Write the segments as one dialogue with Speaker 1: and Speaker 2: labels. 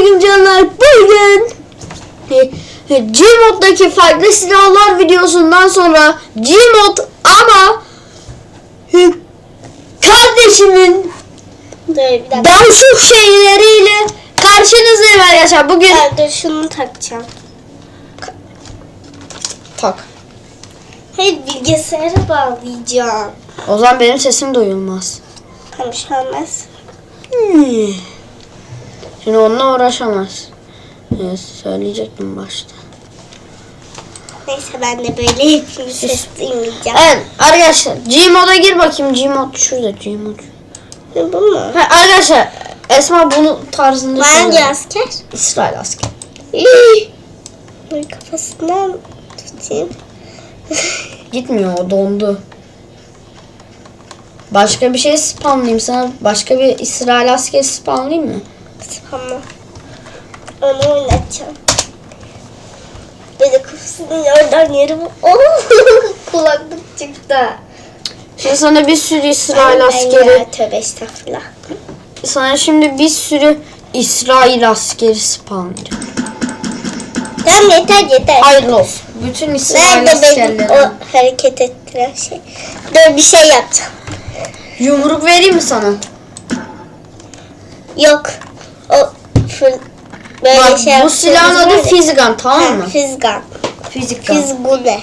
Speaker 1: Selamünaleyküm canlar. Bugün e, Gmod'daki farklı silahlar videosundan sonra Gmod ama e, kardeşimin danşuk şeyleriyle karşınızdayım arkadaşlar. Bugün
Speaker 2: Ben dur şunu takacağım.
Speaker 1: tak.
Speaker 2: Hayır bilgisayara bağlayacağım.
Speaker 1: O zaman benim sesim duyulmaz.
Speaker 2: Tamam şu olmaz.
Speaker 1: Hmm. Şimdi onunla uğraşamaz. Evet, söyleyecektim başta.
Speaker 2: Neyse ben de böyle hepsini ses duymayacağım.
Speaker 1: Evet arkadaşlar Gmod'a gir bakayım. Gmod şurada Gmod.
Speaker 2: Ne bu mu?
Speaker 1: Ha, arkadaşlar Esma bunu tarzında
Speaker 2: Hangi
Speaker 1: söylüyor.
Speaker 2: asker?
Speaker 1: İsrail asker.
Speaker 2: Dur kafasından tutayım.
Speaker 1: Gitmiyor o dondu. Başka bir şey spamlayayım sana. Başka bir İsrail askeri spamlayayım mı?
Speaker 2: Tamam. Onu oynatacağım. Böyle kafasının oradan yeri bu. Oh! Kulaklık çıktı.
Speaker 1: Şimdi sana bir sürü İsrail askeri.
Speaker 2: ya, Tövbe estağfurullah.
Speaker 1: Sana şimdi bir sürü İsrail askeri spamlayacağım.
Speaker 2: Tamam yeter yeter.
Speaker 1: Hayırlı olsun. Bütün İsrail
Speaker 2: Nerede
Speaker 1: askerleri.
Speaker 2: o hareket ettiren şey? Dur bir şey yapacağım.
Speaker 1: Yumruk vereyim mi sana?
Speaker 2: Yok. O fır, böyle
Speaker 1: Bak
Speaker 2: şey
Speaker 1: bu silahın adı
Speaker 2: ya.
Speaker 1: Fizgan tamam
Speaker 2: Ha,
Speaker 1: mı?
Speaker 2: Fizgan.
Speaker 1: Fizgan.
Speaker 2: Fizgune.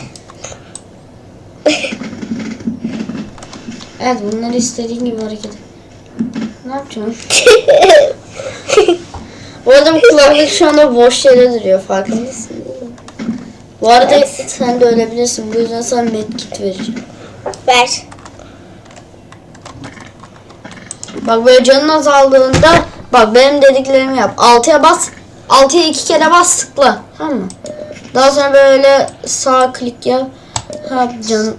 Speaker 1: Evet bunları istediğin gibi hareket et. Ne yapacaksın? Bu arada bu kulaklık şu anda boş yere duruyor farkındasın değil mi? Bu arada
Speaker 2: Evet.
Speaker 1: sen de ölebilirsin. Bu yüzden sana medkit vereceğim.
Speaker 2: Ver.
Speaker 1: Bak böyle canın azaldığında bak benim dediklerimi yap. 6'ya bas. 6'ya iki kere bas tıkla. Tamam mı? Daha sonra böyle sağ klik yap. Ha can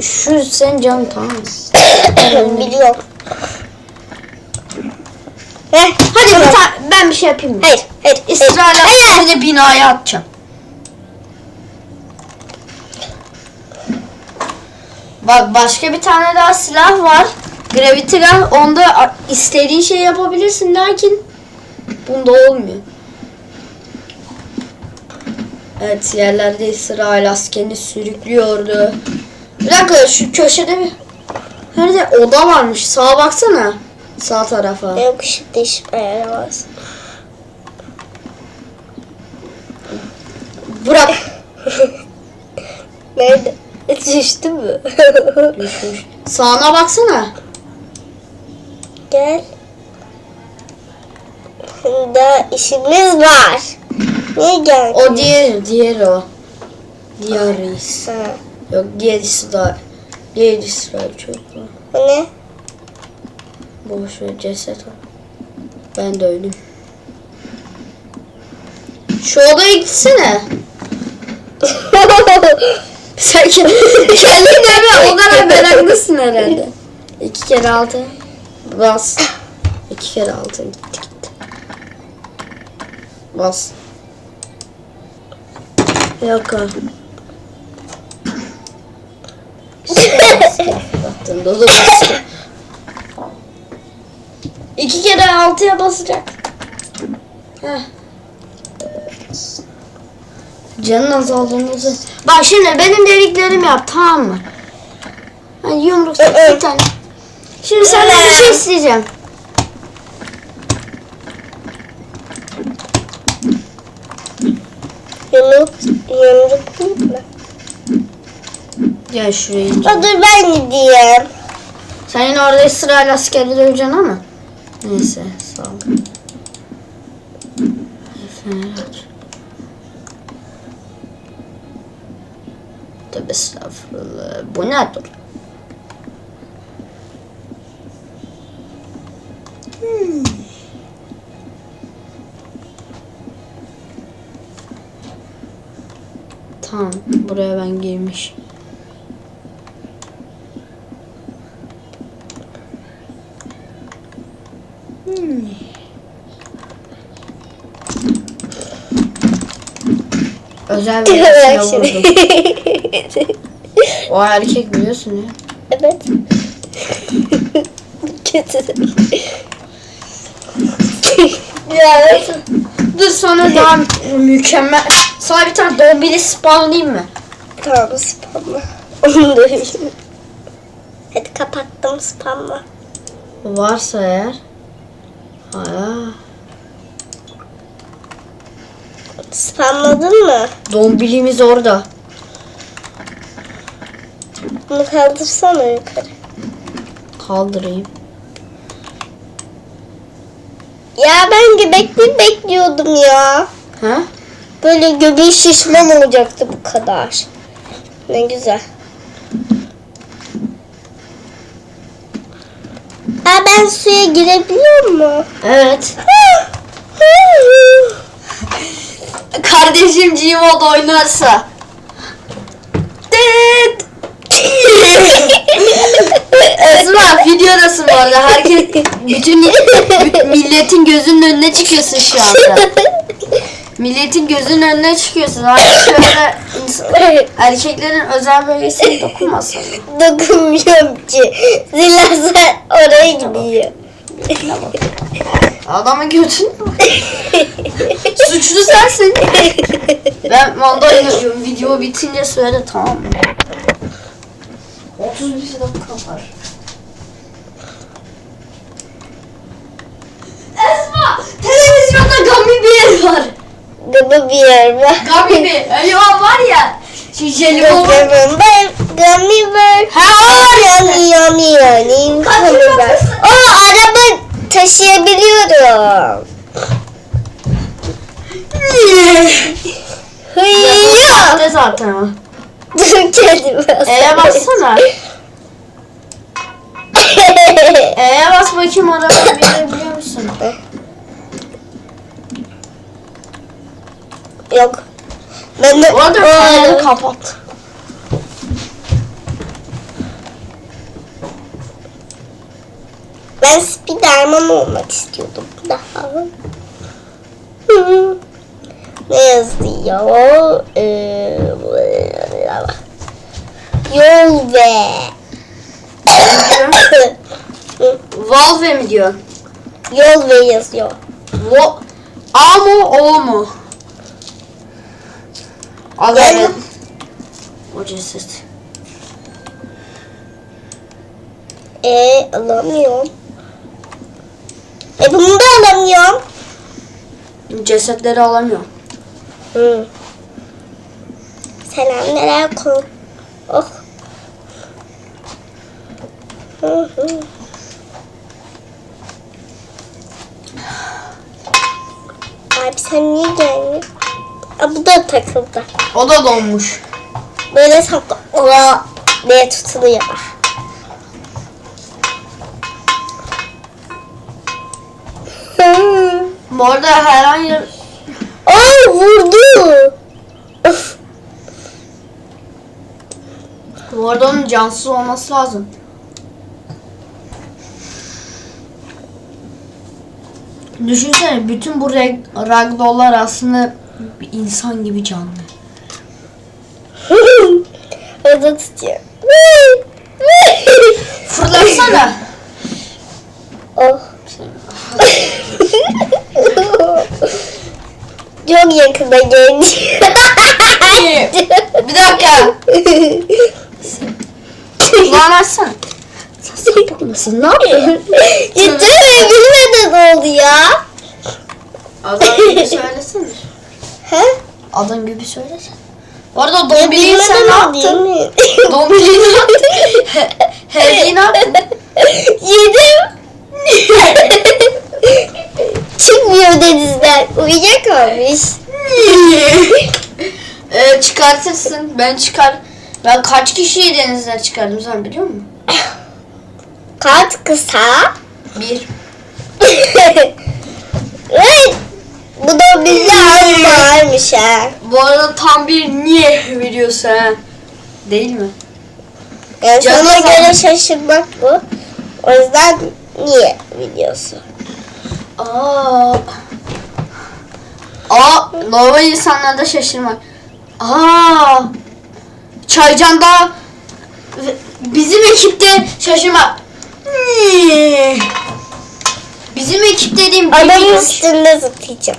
Speaker 1: şu senin canın tamam mı?
Speaker 2: Biliyorum. Heh,
Speaker 1: Hadi
Speaker 2: tamam.
Speaker 1: bir ta- ben bir şey yapayım mı?
Speaker 2: Hayır, hayır.
Speaker 1: İsrail
Speaker 2: hayır.
Speaker 1: askerini binaya atacağım. Bak başka bir tane daha silah var. Gravity Gun. Onda istediğin şeyi yapabilirsin lakin bunda olmuyor. Evet yerlerde İsrail askerini sürüklüyordu. Bir dakika şu köşede bir Nerede oda varmış. Sağa baksana. Sağ tarafa.
Speaker 2: Yok şimdi işime yaramaz.
Speaker 1: Bırak.
Speaker 2: Nerede? Düştü mü?
Speaker 1: Düşmüş. Sağına baksana.
Speaker 2: Gel. Daha işimiz var. Niye geldin?
Speaker 1: O diğer, diğer o. Diğer reis. Yok diğer İsrail. Diğer İsrail çok.
Speaker 2: Bu ne?
Speaker 1: Boş ver ceset o. Ben de öldüm. Şu odaya gitsene. Sen ke- kendin deme o kadar meraklısın herhalde. İki kere altı. Bas. İki kere altı gitti gitti. Bas. Yok. Baktığında da bastı. İki kere altıya basacak. Heh. Canın azaldığımızı. Bak şimdi benim dediklerimi yap tamam mı? Hani yumruk bir tane. Şimdi senden bir şey isteyeceğim.
Speaker 2: Yumruk, yumruk değil mi?
Speaker 1: Gel şuraya.
Speaker 2: Ha, dur ben gideyim.
Speaker 1: Sen yine orada İsrail askeri döveceksin ama. Neyse sağ ol. Tövbe estağfurullah. Bu ne dur? Tamam, buraya ben girmiş. Özel bir
Speaker 2: şimdi.
Speaker 1: vurdum. O erkek biliyorsun ya.
Speaker 2: evet. Kötü. Ya.
Speaker 1: Dur sana daha mükemmel. Sana bir tane dombili spamlayayım mı?
Speaker 2: Tamam spamla. Onu da. Hadi kapattım spamla.
Speaker 1: Varsa eğer. Hala.
Speaker 2: Spamladın mı?
Speaker 1: Dombilimiz orada.
Speaker 2: Bunu kaldırsana yukarı.
Speaker 1: Kaldırayım.
Speaker 2: Ya ben göbekli bekliyordum ya.
Speaker 1: Ha?
Speaker 2: Böyle göbeği şişmem olacaktı bu kadar. Ne güzel. Aa ben suya girebiliyor mu?
Speaker 1: Evet. Kardeşim Gmod oynarsa. Videodasın bu arada. Herkes bütün bütün milletin gözünün önüne çıkıyorsun şu anda. Milletin gözünün önüne çıkıyorsun. Hani şöyle erkeklerin özel bölgesine dokunmasın.
Speaker 2: Dokunmuyorum ki. Zilazlar oraya gidiyor.
Speaker 1: Adamın götün Suçlu sensin. Ben manda oynuyorum. Video bitince söyle tamam mı? 31 dakika var. Esma! Televizyonda Gummy Bear var.
Speaker 2: Gıdı bir yer var.
Speaker 1: Gummy Bear. Elvan var ya. Şu jelibon.
Speaker 2: Gözlemim ben gummy bear.
Speaker 1: Ha o var ya.
Speaker 2: Yummy yummy yummy gummy bear. Aa araba taşıyabiliyorum. Hıyya.
Speaker 1: Ne zaten o.
Speaker 2: Dur kendime
Speaker 1: E'ye bassana. E'ye bas bakayım arabayı binebiliyor musun?
Speaker 2: Yok. Ben de
Speaker 1: kamerayı kapat.
Speaker 2: Ben Spiderman olmak istiyordum daha. Ne yazıyor? Ee, yol ve
Speaker 1: Valve mi diyor?
Speaker 2: yol ve yazıyor.
Speaker 1: Vo A mı O mu? Al
Speaker 2: Ben-
Speaker 1: evet. O ceset.
Speaker 2: E alamıyorum. E bunu da alamıyorum.
Speaker 1: Cesetleri alamıyor.
Speaker 2: Hı. Selamlar koy. Oh. Hı hı. Abi sen niye gelmiyorsun? Aa, bu da takıldı.
Speaker 1: O da donmuş.
Speaker 2: Böyle sakla. Ola diye tutuluyor.
Speaker 1: Bu arada herhangi
Speaker 2: Aa vurdu. Of.
Speaker 1: bu arada onun cansız olması lazım. Düşünsene bütün bu rag, ragdolllar aslında bir insan gibi canlı.
Speaker 2: Orada tutuyor.
Speaker 1: Fırlatsana.
Speaker 2: oh. Çok yakında geldi.
Speaker 1: bir dakika. Kulağını açsana. Sen sapık mısın? Ne yapıyorsun?
Speaker 2: Yeter bilmeden oldu ya.
Speaker 1: Adam gibi söylesene.
Speaker 2: He?
Speaker 1: Adam gibi söylesene. Bu arada Dombili'yi sen ne yaptın? Dombili'yi ne yaptın? Hediye ne yaptın?
Speaker 2: Yedim. Çıkmıyor denizden. Uyuyakalmış.
Speaker 1: ee, çıkartırsın. Ben çıkar. Ben kaç kişiyi denizden çıkardım sen biliyor musun?
Speaker 2: Kart kısa.
Speaker 1: Bir.
Speaker 2: evet. Bu da bize varmış ha.
Speaker 1: Bu arada tam bir niye videosu ha. Değil mi?
Speaker 2: Yani
Speaker 1: Canım
Speaker 2: sana göre şaşırmak bu. O yüzden niye videosu?
Speaker 1: Aa. Aa, normal insanlarda şaşırmak. Aa. Çaycan'da bizim ekipte şaşırmak. Hmm. Bizim ekip dediğim
Speaker 2: Adamın üstünde zıplayacağım.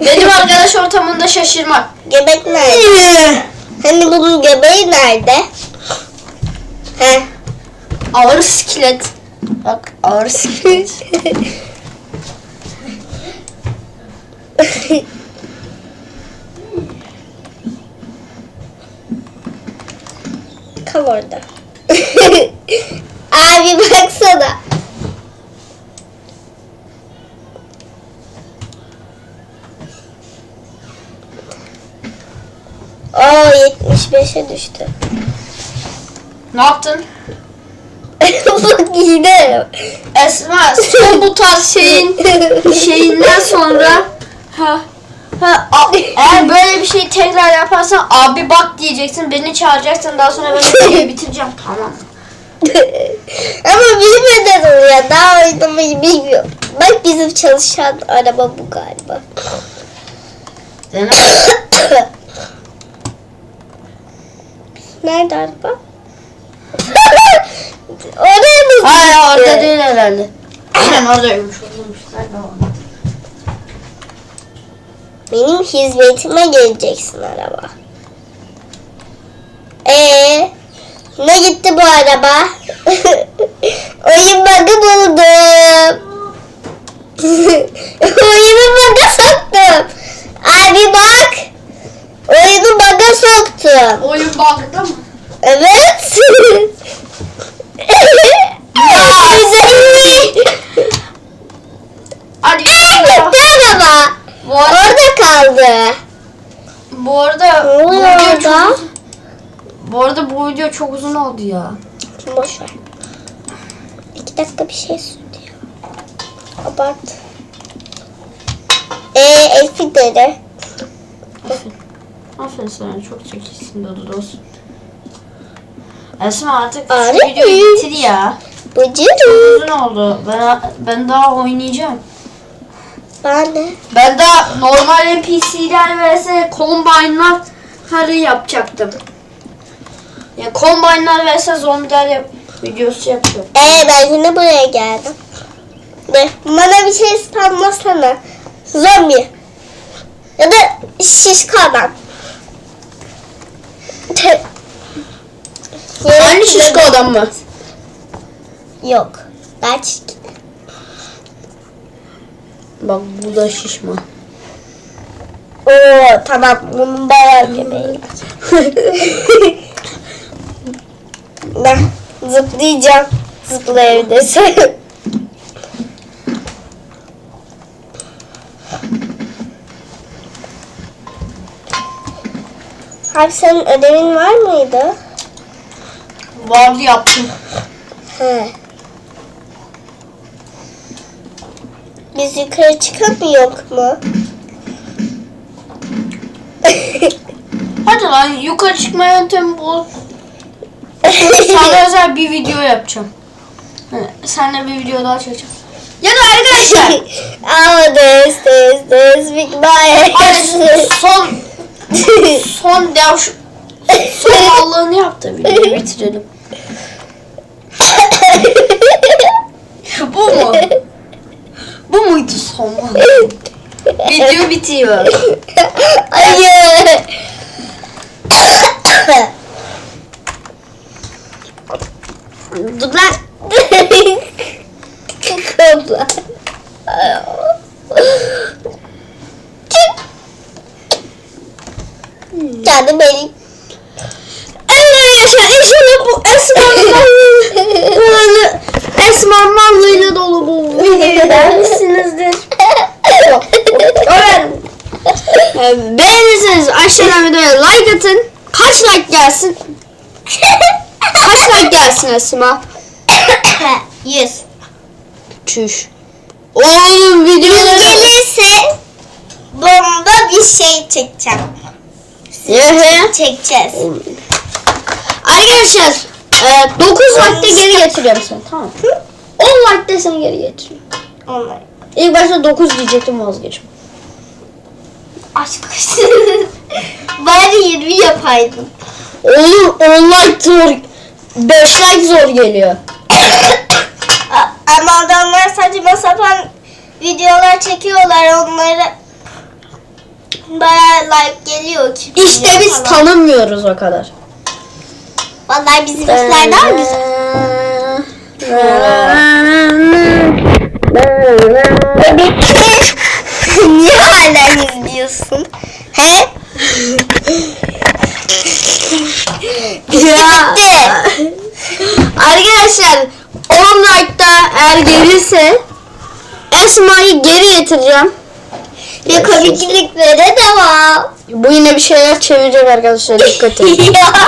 Speaker 1: Benim arkadaş ortamında şaşırmak.
Speaker 2: Göbek nerede? hani bunun göbeği nerede? He.
Speaker 1: Ağır siklet. Bak ağır siklet.
Speaker 2: Kal orada. Abi baksana. 75'e düştü.
Speaker 1: ne yaptın?
Speaker 2: Bak yine.
Speaker 1: Esma son bu tarz şeyin şeyinden sonra ha ha a- eğer böyle bir şey tekrar yaparsan abi bak diyeceksin beni çağıracaksın daha sonra ben videoyu bitireceğim tamam
Speaker 2: Ama bilmeden oluyor. Daha oynamayı bilmiyorum. Bak bizim çalışan araba bu galiba.
Speaker 1: Dene.
Speaker 2: Nerede araba? Oraya mı?
Speaker 1: Hayır
Speaker 2: gitti?
Speaker 1: orada değil herhalde. Aynen oradaymış?
Speaker 2: Benim hizmetime geleceksin araba. Ee, ne gitti bu araba? Oyun bug'ı buldum. Oyunu bug'a soktum. Abi bak. Oyunu bug'a soktum.
Speaker 1: Oyun bug'da mı?
Speaker 2: Evet.
Speaker 1: Hadi
Speaker 2: Gitti araba.
Speaker 1: bu arada,
Speaker 2: Orada kaldı.
Speaker 1: bu arada
Speaker 2: Ne
Speaker 1: bu
Speaker 2: oluyor
Speaker 1: video
Speaker 2: orada?
Speaker 1: çok bu arada bu video çok uzun oldu ya.
Speaker 2: Boş ver. İki dakika bir şey ya. Abart. Eee Elfi dede.
Speaker 1: Aferin. Sana çok zekisin Dodo dostum. Esma artık
Speaker 2: Arif.
Speaker 1: videoyu bitir ya.
Speaker 2: Bıcırı.
Speaker 1: Uzun oldu. Ben ben daha oynayacağım.
Speaker 2: Ben de.
Speaker 1: Ben daha normal NPC'ler vs Combine'lar harı yapacaktım. Yani Combine'lar vs zombiler yap videosu yapacağım.
Speaker 2: Ee ben yine buraya geldim. Ne? Bana bir şey spamlasana. Zombi. Ya da şişko adam.
Speaker 1: Aynı şişko adam mı?
Speaker 2: Yok. Daha çirkin.
Speaker 1: Bak bu da şişma.
Speaker 2: Oo tamam bunun bayağı göbeği ben zıplayacağım. Zıpla Abi senin ödevin var mıydı?
Speaker 1: Vardı yaptım.
Speaker 2: He. Biz yukarı çıkamıyor mu?
Speaker 1: Hadi lan yukarı çıkma yöntemi bul. Sana özel bir video yapacağım. Hı, Seninle bir video daha çekeceğim. Ya da arkadaşlar.
Speaker 2: Oh, this, this, this, big my
Speaker 1: son son dev son mallığını yaptı videoyu bitirelim. Bu mu? Bu muydu son? Video bitiyor.
Speaker 2: Hayır.
Speaker 1: Dur lan.
Speaker 2: Kıkırla. Canım benim.
Speaker 1: Evet inşallah bu Esma'nın böyle Esma mallığıyla dolu bu videoyu beğenmişsinizdir. Ee, Beğenirseniz aşağıdan videoya like atın. Kaç like gelsin? Kaç like gelsin Esma?
Speaker 2: Yüz.
Speaker 1: Çüş. Oğlum videoları...
Speaker 2: gelirse bomba bir şey çekeceğim.
Speaker 1: Yehe.
Speaker 2: Çekeceğiz.
Speaker 1: Arkadaşlar e, 9 like'de geri getiriyorum seni tamam. 10 like'de seni geri getiriyorum.
Speaker 2: Onlar.
Speaker 1: İlk başta 9 diyecektim vazgeçtim.
Speaker 2: Aşk olsun. Bari 20 yapaydın.
Speaker 1: Oğlum 10 like zor. 5 like zor geliyor.
Speaker 2: Ama adamlar saçma sapan videolar çekiyorlar onları bayağı like geliyor ki.
Speaker 1: İşte biz
Speaker 2: falan.
Speaker 1: tanımıyoruz o kadar.
Speaker 2: Vallahi bizimkiler daha güzel. Niye hala izliyorsun? He?
Speaker 1: Ya. Arkadaşlar 10 like'da eğer gelirse Esma'yı geri getireceğim.
Speaker 2: Ve komikliklere devam.
Speaker 1: Bu yine bir şeyler çevirecek arkadaşlar dikkat edin.